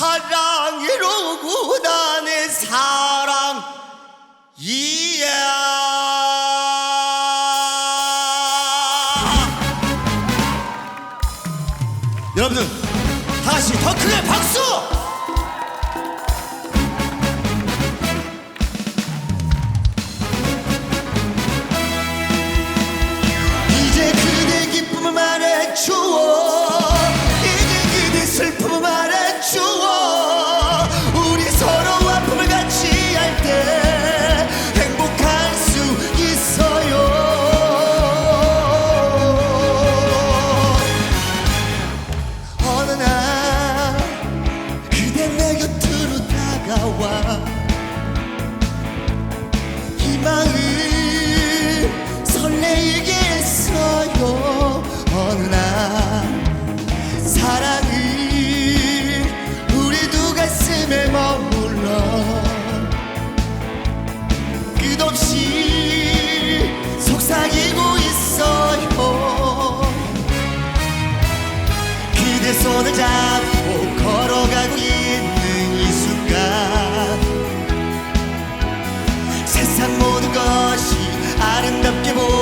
사랑이로구나 내 사랑. 이야. 여러분들 다시 더 크게 박수! 사랑이 우리 두 가슴에 머물러 끝없이 속삭이고 있어요. 그대 손을 잡고 걸어가고 있는 이 순간 세상 모든 것이 아름답게 보여